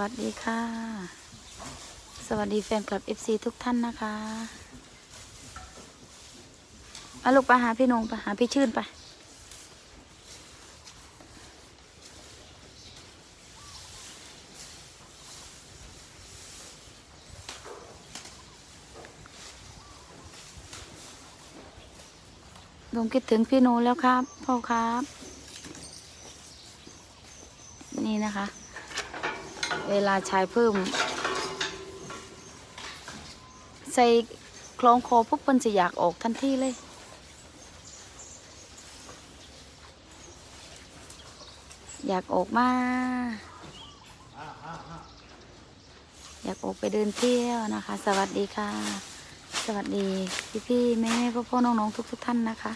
วัสดีค่ะ สวัสดีแฟนคลับ FC ทุกท่านนะคะเอาลูกไปหาพี่นงไปหาพี่ชื่นไปลงคิดถึงพี่โนแล้วครับพ่อครับ นี่นะคะ เวลาชายเพิ่ม ใส่คล้องคอปุ๊บมันจะอยากออกทันทีเลยอยากออกมา อยากออกไปเดินเที่ยวนะคะ สวัสดีค่ะ สวัสดีพี่พี่ๆแม่แม่พ่อพ่อน้องน้องทุกทุก ๆ ท่านนะคะ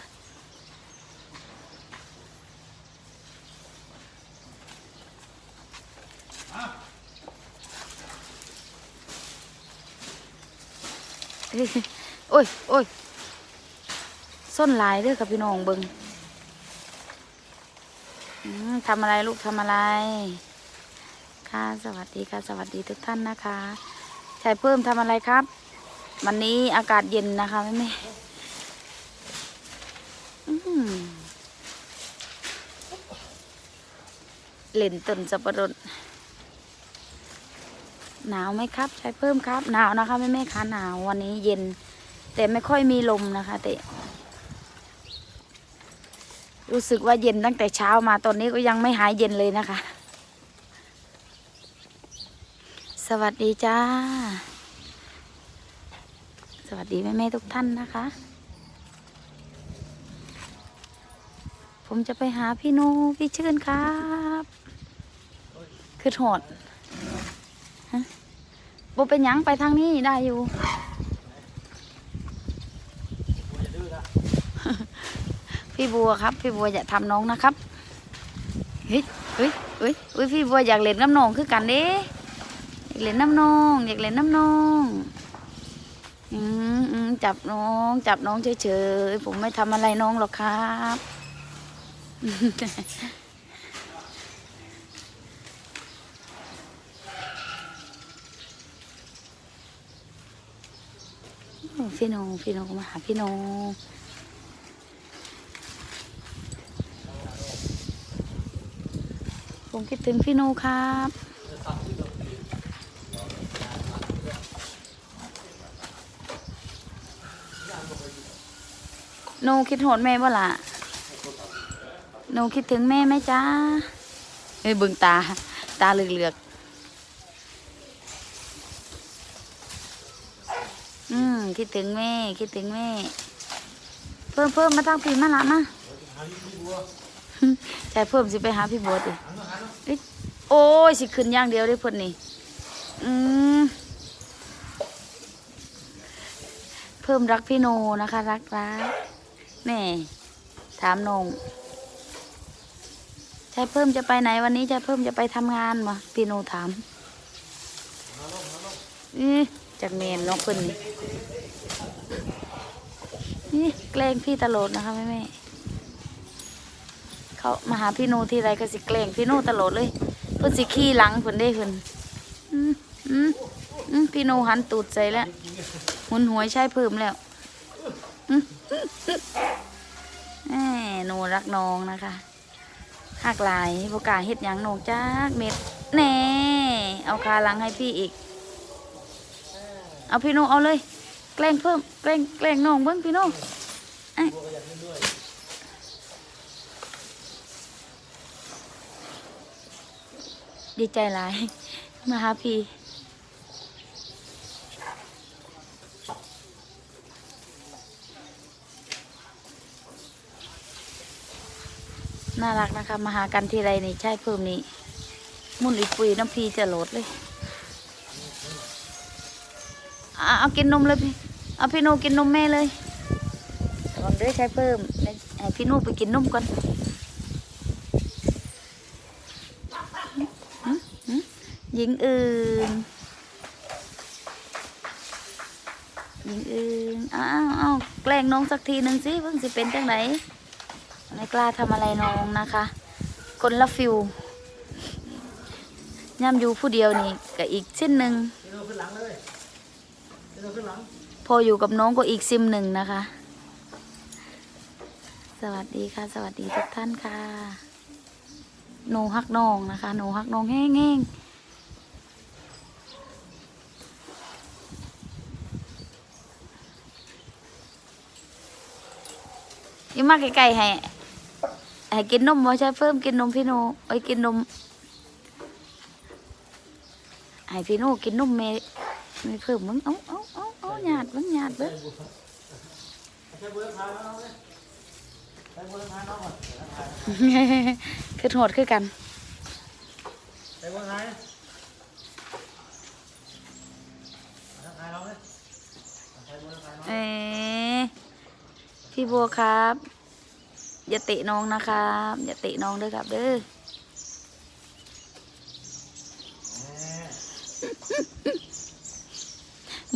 โอ้ยโอ้ยส้นลายเด้วยกับพี่น้องเบิงทำอะไรลูกทำอะไร ค่ะ สวัสดีค่ะ สวัสดีทุกท่านนะคะชายเพิ่มทำอะไรครับ วันนี้อากาศเย็นนะคะแม่แม่เล่นต้นสับปะรด หนาวไหมครับชายเพิ่มครับ หนาวนะคะแม่แม่คะหนาววันนี้เย็น แต่ไม่ค่อยมีลมนะคะ แต่ รู้สึกว่าเย็นตั้งแต่เช้ามาตอนนี้ก็ยังไม่หายเย็นเลยนะคะ สวัสดีจ้า สวัสดีแม่แม่ๆทุกท่านนะคะ ผมจะไปหาพี่โนพี่ชื่นครับคือโหดฮะ บเป็นหยังไปทางนี้ได้อยู่ พี่บัวครับ พี่บัวอย่าทำน้องนะครับเฮ้ยเฮ้ยเฮ้ยเฮ้ยพี่บัวอยากเล่นน้ำนองคือกันเด้อยากเล่นน้ำนองอยากเล่นน้ำนองอืมอืมจับน้อง จับน้องเฉยๆผมไม่ทำอะไรน้องหรอกครับ พี่โนพี่โนมาหาพี่โนผมคิดถึงพี่โนครับโนคิดโหดแม่บ่ล่ะโนคิดถึงแม่ไหมจ้าเฮ้ยเบึงตา ตาเหลือกๆอืม คิดถึงแม่ คิดถึงแม่ เพิ่มเพิ่มมาทางพี่มาละมาใช่เพิ่มสิไปหาพี่บัวติโอ้ยสิขึ้นอย่างเดียวได้เพิ่นนี่อืมเพิ่มรักพี่โนนะคะ รักรักแม่ถามนงชายเพิ่มจะไปไหนวันนี้ชายเพิ่มจะไปทำงานมาพี่โนถามนี่จากเมนเนาะเพิ่นนี่ นี่แกล้งพี่ตลอดนะคะแม่แม่เขามาหาพี่โนทีไรก็สิแกล้งพี่โนตลอดเลยเพิ่นสิขี้หลังเพิ่นได้เพิ่นอืมอืมอืมพี่โนหันตูดใส่แล้วหุนหวยใช้เพิ่มแล้วอื้อแหมหนูรักน้องนะคะหักหลายโอกล้าเฮ็ดหยังนงจักเม็ดแน่เอาคาหลังให้พี่อีก เอาพี่โนเอาเลย แกล้งเพิ่มแกล้งแกล้งน้องเบิ้งพี่นเอ้ดีใจหลาย มาหาพี่น่ารักนะคะ มาหากันทีไรนี่ใช่เพิ่มนี่มุนอีปุยน้ำพีจะโหลดเลย อะ เอากินนมเลยพี่ เอาพี่โนกินนมแม่เลยก่อนด้อใช้เพิ่มให้พี่โนไปกินนมก่อนหญิงอื่นหญิงอื่นอ้าวอ้าวแกล้งน้องสักทีหนึ่งสิเพิ่งสิเป็นจังไหนไม่กล้าทำอะไรน้องนะคะคนละฟิวย่ำอยู่ผู้เดียวนี่ก็อีกเส้นหนึ่งขึ้นหลังเลยขึ้นหลัง พออยู่กับน้องก็อีกซิมหนึ่งนะคะ สวัสดีค่ะ สวัสดีทุกท่านค่ะหนูฮักน้องนะคะหนูฮักน้องแห้งๆอยิ่มาใกลๆให้ให้กินนมบ่ใช่เพิ่มกินนมพี่โนเอ้กินนมให้พี่โนกินนมเมไม่เพิ่มมึงเอ้าเอ้าเอ้าเอ้า หยาดมึงหยาดเบิ้งใช้บัวพาน้องเบิ้งคือโหดคือกันใช้บัวพาทักทายน้องเลยใช้บัวพาน้องเอ๊ะพี่บัวครับ อย่าเตะน้องนะครับ อย่าเตะน้องเด้อครับเด้อ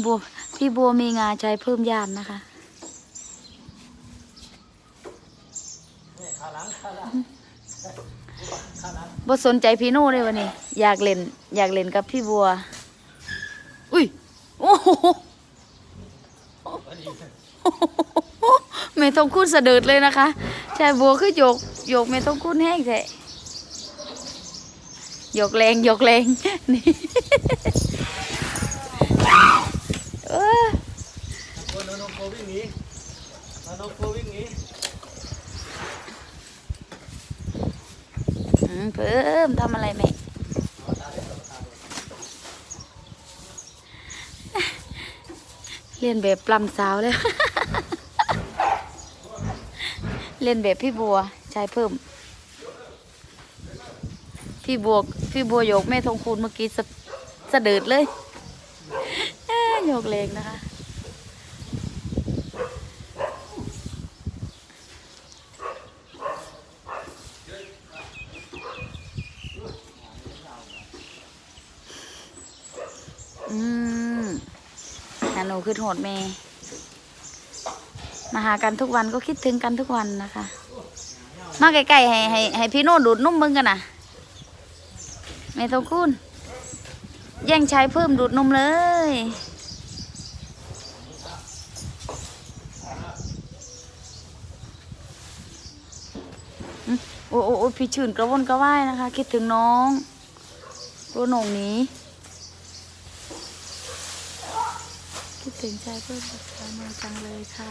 บัว พี่บัวมีงาใจเพิ่มยานนะคะนี่ขาหลังขาหลังขาหลังบ่สนใจพี่โน่เลยวันนี้ อยากเล่น อยากเล่นกับพี่บัว อุ้ย โอ้โหพอดีเมทองคุณสะเดิดเลยนะคะชายบัวคือโยกโยกเมทองคุณแห้งแท้โยกแรงโยกแรงนี่เออ โนโนโกวิ่งหนีโนโนโกวิ่งหนีอืมเพิ่มทำอะไรแม่เรียนแบบปลำสาวแล้วเล่นแบบพี่บัวชายเพิ่ม พี่บัวพี่บัวโยกแม่ทองคูณเมื่อกี้สะสะเดิดเลยเอ้ยโยกแรงนะคะ อืมหาหนู คือโหดเมมาหากันทุกวันก็คิดถึงกันทุกวันนะคะ มาใกล้ๆให้ให้ให้พี่โน่ดูดนุ่มมึงกันนะไม่ต้องคุณแย่งชายเพิ่มดูดนมเลยอืมโอ้โอ้โอพี่ชื่นกระวนกระว่ายนะคะ คิดถึงน้องตัวหนงนี้ คิดถึงชายเพิ่มกับชายมาจังเลยค่ะ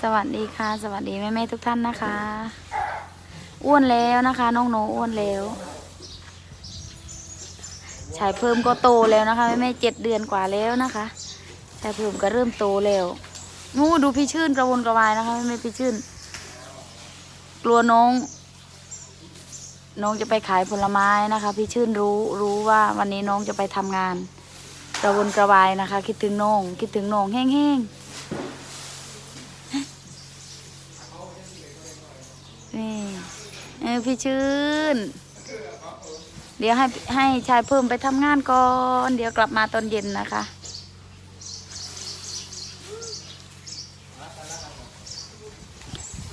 สวัสดีค่ะ สวัสดีแม่แม่ๆทุกท่านนะคะ อ้วนแล้วนะคะ น้องโนอ้วนแล้วชายเพิ่มก็โตแล้วนะคะแม่แม่ๆเจ็ดเดือนกว่าแล้วนะคะชายเพิ่มก็เริ่มโตแล้ว นู่ดูพี่ชื่นกระวนกระวายนะคะไม่พี่ชื่น กลัวน้อง น้องจะไปขายผลไม้นะคะ พี่ชื่นรู้รู้ว่าวันนี้น้องจะไปทำงาน กระวนกระวายนะคะ คิดถึงน้อง คิดถึงน้องแห้งๆนี่เออพี่ชื่น เดี๋ยวให้ให้ชายเพิ่มไปทำงานก่อน เดี๋ยวกลับมาตอนเย็นนะคะ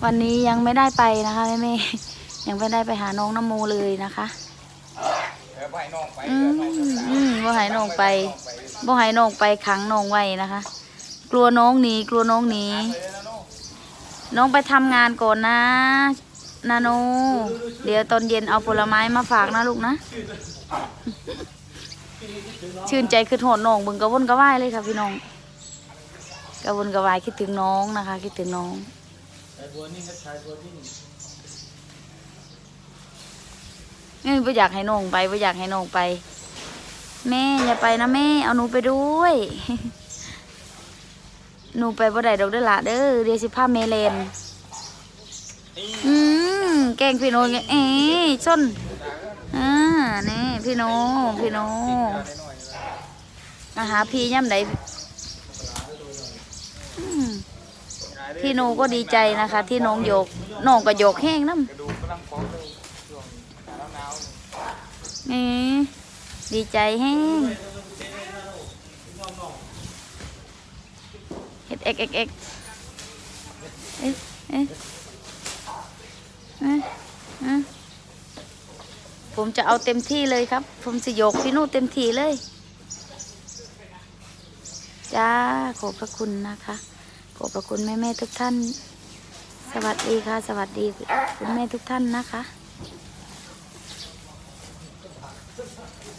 วันนี้ยังไม่ได้ไปนะคะแม่แม่ๆยังไม่ได้ไปหาน้องน้ำโมเลยนะคะเออไปน้องไปอืมอืมบ่ใหายน้องไปบ่ใหายน้องไปขังน้องไว้นะคะ กลัวน้องหนีกลัวน้องหนีน้องไปทำงานก่อนนะนาโนเดี๋ยวตอนเย็นเอาผลไม้มาฝากนะลูกนะ ชื่นใจคือโหดน้องเบึงกระวนกระวายเลยค่ะพี่น้องกระวนกระวายคิดถึงน้องนะคะ คิดถึงน้อง ใช้บัวนิ่งก็ใช้บัวนิ่งนี่ไม่อยากให้น้องไปไม่อยากให้น้องไป แม่อย่าไปนะแม่ เอาหนูไปด้วย หนูไปบ่ได้ดอกเด้อละเด้อเดี๋ยวสิพาเมเลนอืมแกงพี่โนงเอ้ยส้นอ่านี่พี่โนพี่โนมาหาพี่ย่ำไหนอืม พี่โนก็ดีใจนะคะ ที่น้องโยกน้องก็โยกแห้งน้ำเลยช่วงหนาวหนาวนี่ดีใจแห้งน้องเอกเอกเอกเอ๊ะเอ๊ะเอ๊ะเอ๊ะผมจะเอาเต็มที่เลยครับ ผมจะโยกพี่นูเต็มที่เลย จ้า ขอบพระคุณนะคะ ขอบพระคุณแม่แม่ๆทุกท่าน สวัสดีค่ะ สวัสดีคุณแม่ทุกท่านนะคะ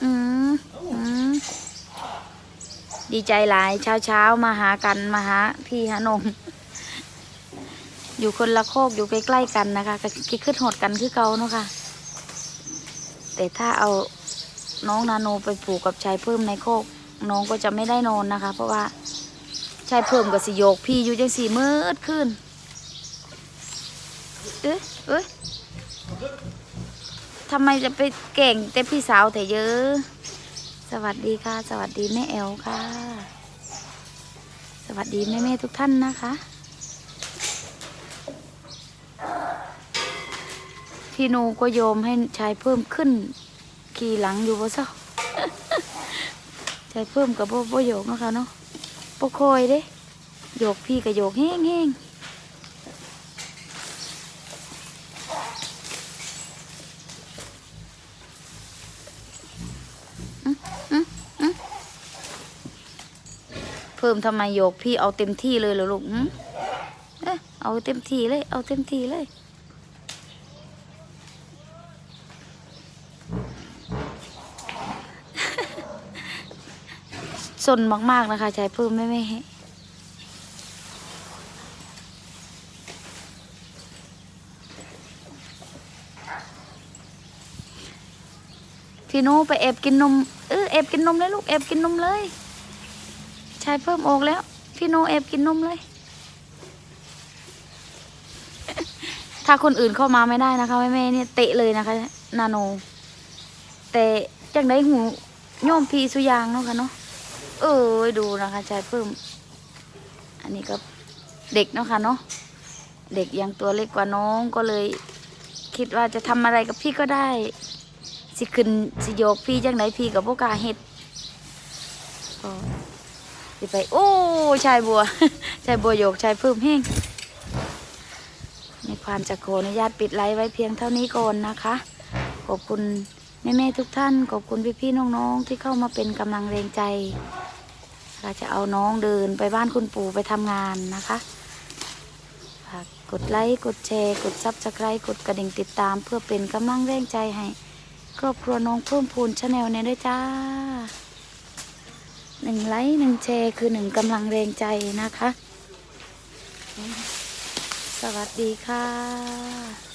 อืมอืมดีใจหลายเช้าเช้ามาหากันมาหาพี่หานงอยู่คนละโคกอยู่ใกล้ๆกันนะคะก็คิดขึ้นหดกันคือเก่าเนาะค่ะ แต่ถ้าเอาน้องนาโนไปผูกกับชายเพิ่มในโคก น้องก็จะไม่ได้นอนนะคะ เพราะว่า ชายเพิ่มกับสิโยกพี่อยู่จังสีมืดขึ้นเอ๊ะเอ้ยทำไมจะไปเก่งแต่พี่สาวแต่เยอะ สวัสดีค่ะ สวัสดีแม่แอลค่ะ สวัสดีแม่แม่ๆทุกท่านนะคะ พี่นูก็โยมให้ชายเพิ่มขึ้น ขี่หลังอยู่บ่เศร้าชายเพิ่มกับบ่บ่โยกนะคะเนาะ บ่คอยเด้โยกพี่กับโยกแห้งแห้งเพิ่มทำไมโยกพี่เอาเต็มที่เลยเหรอลูกอื้อเอ๊ะเอาเต็มที่เลย เอาเต็มที่เลย สนมาก ๆ นะคะ ใชายเพิ่มไม่ไม่ให้พี่โนไปแอบกินนมเออแอบกินนมเลยลูกแอบกินนมเลยชายเพิ่มออกแล้ว พี่โนแอบกินนมเลย ถ้าคนอื่นเข้ามาไม่ได้นะคะแม่แม่เนี่ยเตะเลยนะคะ นาโน แต่จังได้หูโยมพีสุยางเนาะค่ะเนาะ เออดูนะคะชายเพิ่ม อันนี้ก็เด็กเนาะค่ะเนาะเด็กยังตัวเล็กกว่าน้องก็เลย คิดว่าจะทำอะไรกับพี่ก็ได้ สิขึ้นสิโยกพี่จังไหนพี่กับพวกกาเฮ็ดก็สิไปโอ้ชายบัวชายบัวโยกชายเพิ่มแห้งในความจะขออนุญาตปิดไลฟ์ไว้เพียงเท่านี้ก่อนนะคะ ขอบคุณแม่ๆทุกท่าน ขอบคุณพี่ๆน้องๆที่เข้ามาเป็นกำลังแรงใจ เราจะเอาน้องเดินไปบ้านคุณปู่ไปทำงานนะคะฝากกดไลค์กดแชร์ กดซับสไครต์กดกระดิ่งติดตาม เพื่อเป็นกำลังแรงใจให้ ครอบครัวน้องเพิ่มพูนชาแนลเนี่ยด้วยจ้าหนึ่งไลค์หนึ่งแชร์คือหนึ่งกำลังแรงใจนะคะ สวัสดีค่ะ